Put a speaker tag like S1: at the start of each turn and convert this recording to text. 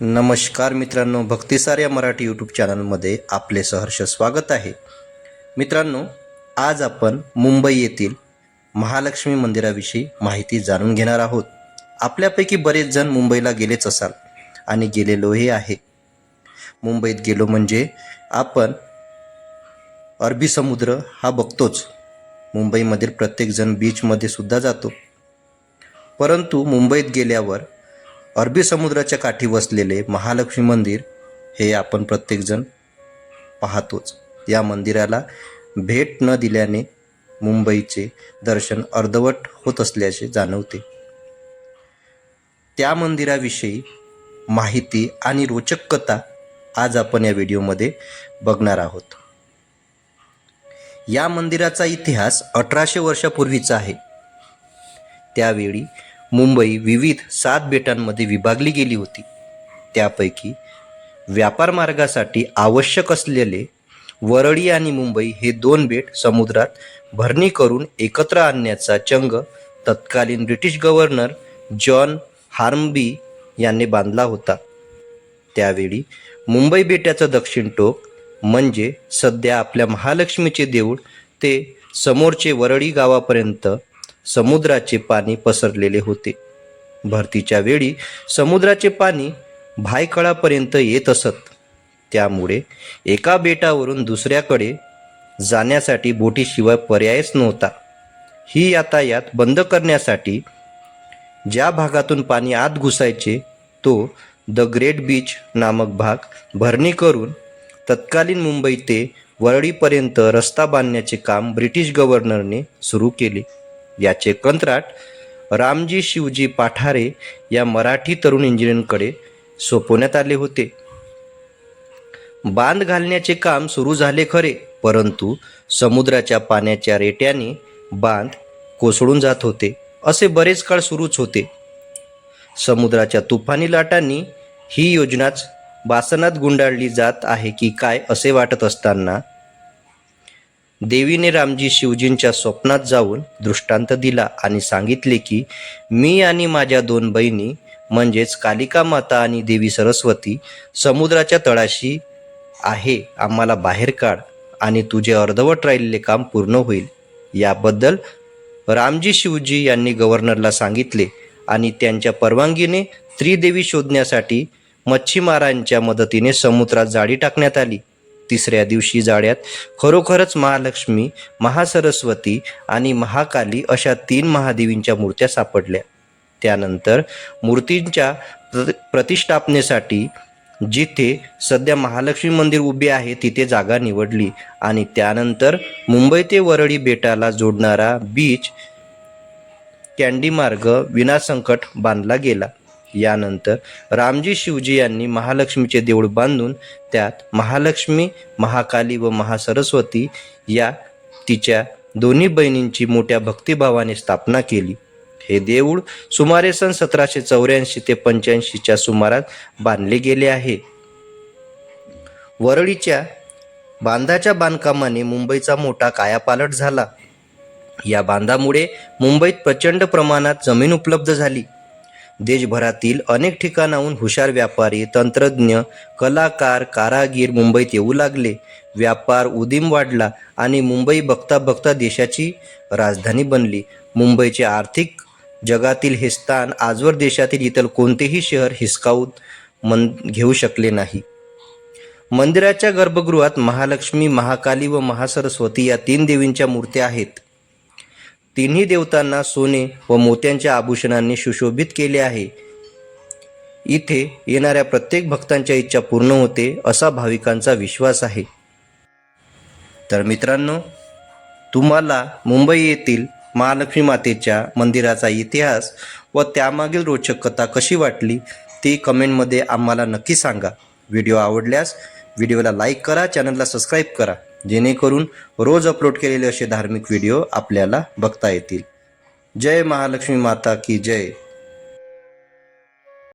S1: नमस्कार मित्रांनो भक्तिसार या मराठी यूट्यूब चॅनलमध्ये आपले सहर्ष स्वागत आहे. मित्रांनो आज आपण मुंबई येथील महालक्ष्मी मंदिराविषयी माहिती जाणून घेणार आहोत. आपल्यापैकी बरेच जण मुंबईला गेलेच असाल आणि गेलेलोही आहे. मुंबईत गेलो म्हणजे आपण अरबी समुद्र हा बघतोच. मुंबईमधील प्रत्येकजण बीचमध्ये सुद्धा जातो. परंतु मुंबईत गेल्यावर अरबी समुद्राच्या काठी वसलेले महालक्ष्मी मंदिर हे आपण प्रत्येकजण पाहतोच. या मंदिराला भेट न दिल्याने मुंबईचे दर्शन अर्धवट होत असल्याचे जाणवते. त्या मंदिराविषयी माहिती आणि रोचक कथा आज आपण या व्हिडिओमध्ये बघणार आहोत. या मंदिराचा इतिहास अठराशे वर्षापूर्वीचा आहे. त्यावेळी मुंबई विविध सात बेटांमध्ये विभागली गेली होती. त्यापैकी व्यापार मार्गासाठी आवश्यक असलेले वरळी आणि मुंबई हे दोन बेट समुद्रात भरणी करून एकत्र आणण्याचा चंग तत्कालीन ब्रिटिश गव्हर्नर जॉन हार्मबी यांनी बांधला होता. त्यावेळी मुंबई बेटाचं दक्षिण टोक म्हणजे सध्या आपल्या महालक्ष्मीचे देऊळ ते समोरचे वरळी गावापर्यंत समुद्राचे पाणी पसरलेले होते. भरतीच्या वेळी समुद्राचे पाणी भायखळापर्यंत येत असत. त्यामुळे एका बेटावरून दुसऱ्याकडे जाण्यासाठी बोटीशिवाय पर्यायच नव्हता. ही यातायात बंद करण्यासाठी ज्या भागातून पाणी आत घुसायचे तो द ग्रेट बीच नामक भाग भरणी करून तत्कालीन मुंबई ते वरळीपर्यंत रस्ता बांधण्याचे काम ब्रिटिश गव्हर्नरने सुरू केले. याचे कंत्राट रामजी शिवजी पाठारे या मराठी तरुण इंजिनियरकडे सोपवण्यात आले होते. बांध घालण्याचे काम सुरू झाले खरे परंतु समुद्राच्या पाण्याच्या रेट्याने बांध कोसळून जात होते असे बरेच काळ सुरूच होते. समुद्राच्या तुफानी लाटांनी ही योजनाच बासनात गुंडाळली जात आहे की काय असे वाटत असताना देवीने रामजी शिवजींच्या स्वप्नात जाऊन दृष्टांत दिला आणि सांगितले की मी आणि माझ्या दोन बहिणी म्हणजेच कालिका माता आणि देवी सरस्वती समुद्राच्या तळाशी आहे. आम्हाला बाहेर काढ आणि तुझे अर्धवट राहिलेले काम पूर्ण होईल. याबद्दल रामजी शिवजी यांनी गव्हर्नरला सांगितले आणि त्यांच्या परवानगीने त्रिदेवी शोधण्यासाठी मच्छीमारांच्या मदतीने समुद्रात जाळी टाकण्यात आली. तिसऱ्या दिवशी जाळ्यात खरोखरच महालक्ष्मी महासरस्वती आणि महाकाली अशा तीन महादेवींच्या मूर्त्या सापडल्या. त्यानंतर मूर्तींच्या प्र प्रतिष्ठापनेसाठी जिथे सध्या महालक्ष्मी मंदिर उभे आहे तिथे जागा निवडली आणि त्यानंतर मुंबई ते वरळी बेटाला जोडणारा बीच कॅन्डी मार्ग विनासंकट बांधला गेला. यानंतर रामजी शिवजी यांनी महालक्ष्मीचे देऊळ बांधून त्यात महालक्ष्मी महाकाली व महासरस्वती या तिच्या दोन्ही बहिणींची मोठ्या भक्तिभावाने स्थापना केली. हे देऊळ सुमारे सन सतराशे चौऱ्याऐंशी ते पंच्याऐंशीच्या सुमारात बांधले गेले आहे. वरळीच्या बांधाच्या बांधकामाने मुंबईचा मोठा कायापालट झाला. या बांधामुळे मुंबईत प्रचंड प्रमाणात जमीन उपलब्ध झाली. देशभरातील अनेक ठिकाणाहून हुशार व्यापारी तंत्रज्ञ कलाकार कारागीर मुंबईत येऊ लागले. व्यापार उदीम वाढला आणि मुंबई बघता बघता देशाची राजधानी बनली. मुंबईचे आर्थिक जगातील हे स्थान आजवर देशातील इतर कोणतेही शहर हिसकावून मन घेऊ शकले नाही. मंदिराच्या गर्भगृहात महालक्ष्मी महाकाली व महासरस्वती या तीन देवींच्या मूर्त्या आहेत. तिन्ही देवतांना सोने व मोत्यांच्या आभूषणांनी सुशोभित केले आहे. इथे येणाऱ्या प्रत्येक भक्तांच्या इच्छा पूर्ण होते असा भाविकांचा विश्वास आहे. तर मित्रांनो तुम्हाला मुंबई येथील महालक्ष्मी मातेच्या मंदिराचा इतिहास व त्यामागील रोचक कथा कशी वाटली ती कमेंटमध्ये आम्हाला नक्की सांगा. व्हिडिओ आवडल्यास व्हिडिओला लाईक करा चॅनलला सबस्क्राईब करा. जेणेकरून रोज अपलोड केलेले असे धार्मिक व्हिडिओ आपल्याला बघता येतील. जय महालक्ष्मी माता की जय.